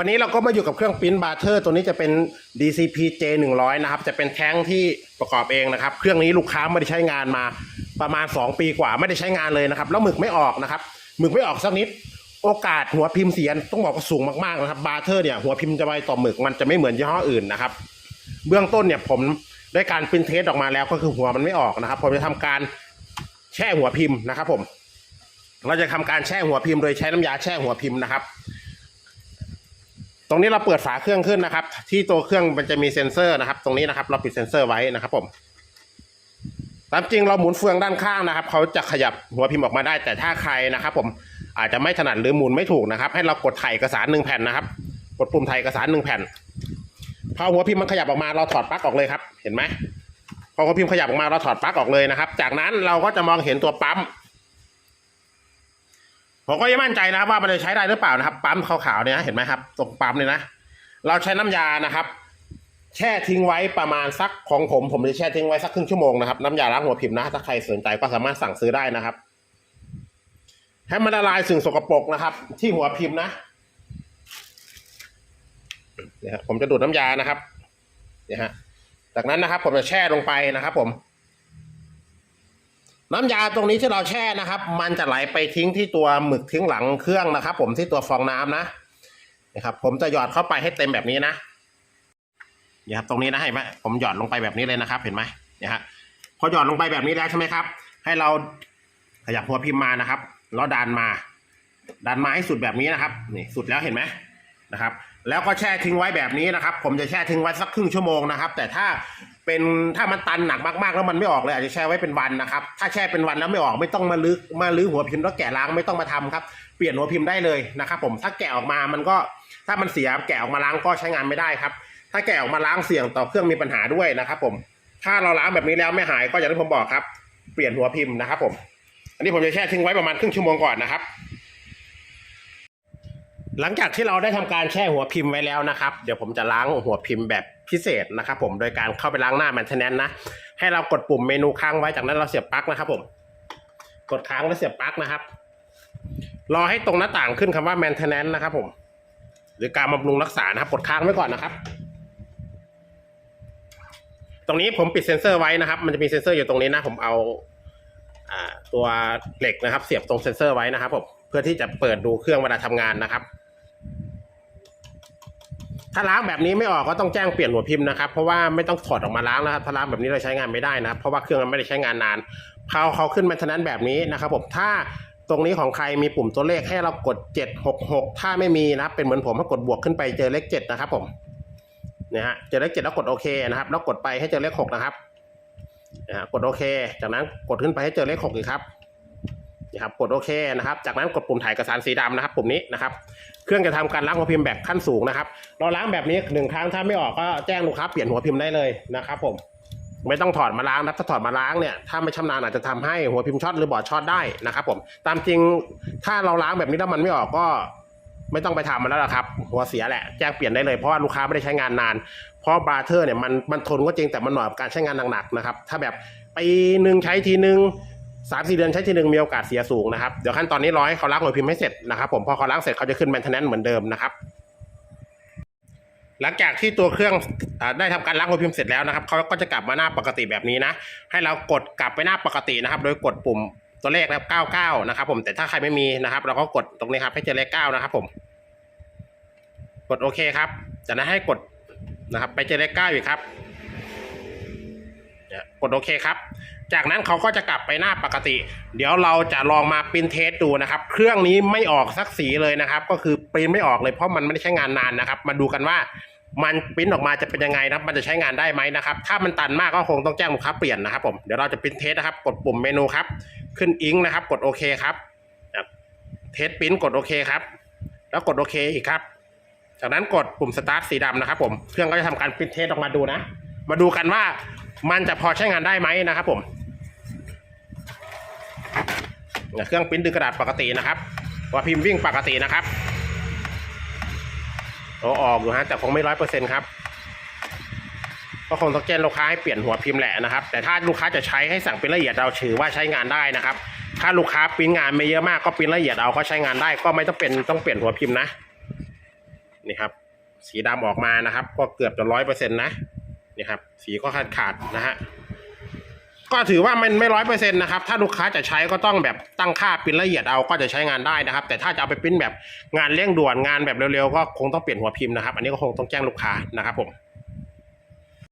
วันนี้เราก็มาอยู่กับเครื่องปิ้นบาร์เทอร์ตัวนี้จะเป็น DCP J 1 0 0นะครับ จะเป็นแท้งที่ประกอบเองนะครับ เครื่องนี้ลูกค้าไม่ได้ใช้งานมาประมาณ 2 ปีกว่าไม่ได้ใช้งานเลยนะครับ แล้วหมึกไม่ออกนะครับ หมึกไม่ออกสักนิด โอกาสหัวพิมพ์เสียนต้องบอกว่าสูงมากๆนะครับ บาร์เทอร์เนี่ยหัวพิมพ์จะไวต่อหมึกมันจะไม่เหมือนยี่ห้ออื่นนะครับ เบื้องต้นเนี่ยผมได้การปิ้นเทสออกมาแล้วก็คือหัวมันไม่ออกนะครับ ผมจะทำการแช่หัวพิมพ์นะครับ ผม เราจะทำการแช่หัวพิมพ์โดยใช้น้ำยาแช่หัวพิมพ์นะครับ ตรงนี้เราเปิดฝาเครื่องขึ้นนะครับ ที่ตัวเครื่องมันจะมีเซ็นเซอร์นะครับ ตรงนี้นะครับ เราปิดเซ็นเซอร์ไว้นะครับ ผม ตามจริงเราหมุนเฟืองด้านข้างนะครับเขาจะขยับหัวพิมพ์ออกมาได้ แต่ถ้าใครนะครับ ผมอาจจะไม่ถนัดหรือหมุนไม่ถูกนะครับ ให้เรากดถ่ายเอกสารหนึ่งแผ่นนะครับ กดปุ่มถ่ายเอกสารหนึ่งแผ่นพอหัวพิมพ์มันขยับออกมาเราถอดปลั๊กออกเลยครับ เห็นไหมพอหัวพิมพ์ขยับออกมาเราถอดปลั๊กออกเลยนะครับ จากนั้นเราก็จะมองเห็นตัวปั๊ม ผมก็ยังมั่นใจนะครับว่ามันจะใช้ได้หรือเปล่านะครับ ปั๊มขาวๆเนี่ยเห็นไหมครับ ตรงปั๊มเนี่ยนะเราใช้น้ำยานะครับ แช่ทิ้งไว้ประมาณสักของผมผมจะแช่ทิ้งไว้สักครึ่งชั่วโมงนะครับน้ำยาล้างหัวพิมพ์นะถ้าใครสนใจก็สามารถสั่งซื้อได้นะครับให้มันละลายสิ่งสกปรกนะครับ ที่หัวพิมพ์นะเนี่ยผมจะดูดน้ำยานะครับเนี่ยฮะจากนั้นนะครับ ผมจะแช่ลงไปนะครับ ผม น้ำยาตรงนี้ที่เราแช่นะครับ มันจะไหลไปทิ้งที่ตัวหมึกทิ้งหลังเครื่องนะครับ ผมที่ตัวฟองน้ำนะนะครับ ผมจะหยอดเข้าไปให้เต็มแบบนี้นะนี่ครับตรงนี้นะเห็นไหมผมหยอดลงไปแบบนี้เลยนะครับ เห็นไหมเนี่ยฮะพอหยอดลงไปแบบนี้แล้วใช่ไหมครับ ให้เราขยับหัวพิมพ์มานะครับแล้วดันมาดันมาให้สุดแบบนี้นะครับนี่สุดแล้วเห็นไหมนะครับ แล้วก็แช่ทิ้งไว้แบบนี้นะครับ ผมจะแช่ทิ้งไว้สักครึ่งชั่วโมงนะครับ แต่ถ้า เป็นถ้ามันตันหนักมากๆ แล้วมันไม่ออกเลยอาจจะแช่ไว้เป็นวันนะครับ ถ้าแช่เป็นวันแล้วไม่ออกไม่ต้องมาลื้อมาลื้อหัวพิมพ์แล้วแกะล้างไม่ต้องมาทำครับ เปลี่ยนหัวพิมพ์ได้เลยนะครับผมถ้าแกะออกมามันก็ถ้ามันเสียแกะออกมาล้างก็ใช้งานไม่ได้ครับ ถ้าแกะออกมาล้างเสี่ยงต่อเครื่องมีปัญหาด้วยนะครับผมถ้าเราล้างแบบนี้แล้วไม่หายก็อย่างที่ผมบอกครับ เปลี่ยนหัวพิมพ์นะครับผมอันนี้ผมจะแช่ทิ้งไว้ประมาณครึ่งชั่วโมงก่อนนะครับหลังจากที่เราได้ทำการแช่หัวพิมพ์ไว้แล้วนะครับ เดี๋ยวผมจะล้างหัวพิมพ์แบบ พิเศษนะครับผมโดยการเข้าไปล้างหน้าแมนเทนแนนนะ ให้เรากดปุ่มเมนูค้างไว้จากนั้นเราเสียบปลั๊กนะครับผมกดค้างแล้วเสียบปลั๊กนะครับ รอให้ตรงหน้าต่างขึ้นคำว่า maintenance นะครับผม หรือการบำรุงรักษานะครับกดค้างไว้ก่อนนะครับ ตรงนี้ผมปิดเซ็นเซอร์ไว้นะครับ มันจะมีเซ็นเซอร์อยู่ตรงนี้นะ ผมเอาตัวเหล็กนะครับ เสียบตรงเซ็นเซอร์ไว้นะครับผมเพื่อที่จะเปิดดูเครื่องเวลาทำงานนะครับ ถ้าล้างแบบนี้ไม่ออกก็ต้องแจ้งเปลี่ยนหัวพิมพ์นะครับเพราะว่าไม่ต้องถอดออกมาล้างนะครับถ้าล้างแบบนี้เราใช้งานไม่ได้นะครับเพราะว่าเครื่องมันไม่ได้ใช้งานนานเขาเขาขึ้นมาเท่านั้นแบบนี้นะครับผมถ้าตรงนี้ของใครมีปุ่มตัวเลขให้เรากด 766 ถ้าไม่มีนะครับเป็นเหมือนผมให้กดบวกขึ้นไปเจอเลข 7 นะครับผมเนี่ยฮะเจอเลข 7 แล้วกดโอเคนะครับ แล้วกดไปให้เจอเลข 6 นะครับนะฮะกดโอเค จากนั้นกดขึ้นไปให้เจอเลข 6 อีกครับ นะครับกดโอเคนะครับ จากนั้นกดปุ่มถ่ายเอกสารสีดำนะครับ ปุ่มนี้นะครับ เครื่องจะทำการล้างหัวพิมพ์แบบขั้นสูงนะครับ เราล้างแบบนี้หนึ่งครั้งถ้าไม่ออกก็แจ้งลูกค้าเปลี่ยนหัวพิมพ์ได้เลยนะครับผมไม่ต้องถอดมาล้างนะถ้าถอดมาล้างเนี่ยถ้าไม่ชำนาญอาจจะทำให้หัวพิมพ์ช็อตหรือบอร์ดช็อตได้นะครับ ผมตามจริงถ้าเราล้างแบบนี้แล้วมันไม่ออกก็ไม่ต้องไปทำมันแล้วละครับ หัวเสียแหละแจ้งเปลี่ยนได้เลยเพราะว่าลูกค้าไม่ได้ใช้งานนาน เพราะบราเทอร์เนี่ยมันมันทนก็จริงแต่มันหมาะกับการใช้งานหนักๆนะครับ ถ้าแบบปีหนึ่งใช้ทีหนึ่ง สามสี่เดือนใช้ทีหนึ่งมีโอกาสเสียสูงนะครับ เดี๋ยวขั้นตอนนี้รอให้เขาล้างหัวยพิมพ์ให้เสร็จนะครับผมพอเขาล้างเสร็จเขาจะขึ้นแมนเทนแนนเหมือนเดิมนะครับ หลังจากที่ตัวเครื่องอได้ทำการล้างหัวยพิมพ์เสร็จแล้วนะครับเขาก็จะกลับมาหน้าปกติแบบนี้นะ ให้เรากดกลับไปหน้าปกตินะครับ โดยกดปุ่มตัวเลขนะครับ99 นะครับ ผมแต่ถ้าใครไม่มีนะครับ เราก็กดตรงนี้ครับให้เจอเลข9นะครับผม กดโอเคครับจากนั้นให้กดนะครับ ไปเจอเลข9อีกครับกดโอเคครับ จากนั้นเขาก็จะกลับไปหน้าปกติ เดี๋ยวเราจะลองมาปริ้นเทสดูนะครับ เครื่องนี้ไม่ออกสักสีเลยนะครับ ก็คือปริ้นไม่ออกเลยเพราะมันไม่ได้ใช้งานนานนะครับ มาดูกันว่ามันปริ้นออกมาจะเป็นยังไงนะครับ มันจะใช้งานได้ไหมนะครับ ถ้ามันตันมากก็คงต้องแจ้งลูกค้าเปลี่ยนนะครับผม เดี๋ยวเราจะปริ้นเทสนะครับ กดปุ่มเมนูครับ ขึ้นอิงนะครับ กดโอเคครับ เทสปริ้นกดโอเคครับ แล้วกดโอเคอีกครับ จากนั้นกดปุ่มสตาร์ทสีดำนะครับผม เครื่องก็จะทำการปริ้นเทสออกมาดูนะ มาดูกันว่ามันจะพอใช้งานได้ไหมนะครับผม เครื่องปริ้นดึงกระดาษปกตินะครับว่าพิมพ์วิ่งปกตินะครับโอ้ออกอยู่ฮะแต่คงไม่ร้อยเปอร์เซ็นครับก็คงต้องแจ้งลูกค้าให้เปลี่ยนหัวพิมพ์แหละนะครับ แต่ถ้าลูกค้าจะใช้ให้สั่งเปริ้นละเอียดเราถือว่าใช้งานได้นะครับ ถ้าลูกค้าปริ้นงานไม่เยอะมากก็ปริ้นละเอียดเอาก็ใช้งานได้ ก็ไม่ต้องเป็นต้องเปลี่ยนหัวพิมพ์นะนี่ครับ สีดำออกมานะครับ ก็เกือบจะร้อยเปอร์เซ็นต์นะนี่ครับ สีก็ขาดขาดนะฮะ ก็ถือว่ามันไม่ร้อยเปอร์เซ็นต์นะครับ ถ้าลูกค้าจะใช้ก็ต้องแบบตั้งค่าปริ้นละเอียดเอาก็จะใช้งานได้นะครับ แต่ถ้าจะเอาไปปริ้นแบบงานเร่งด่วนงานแบบเร็วๆก็คงต้องเปลี่ยนหัวพิมพ์นะครับ อันนี้ก็คงต้องแจ้งลูกค้านะครับผม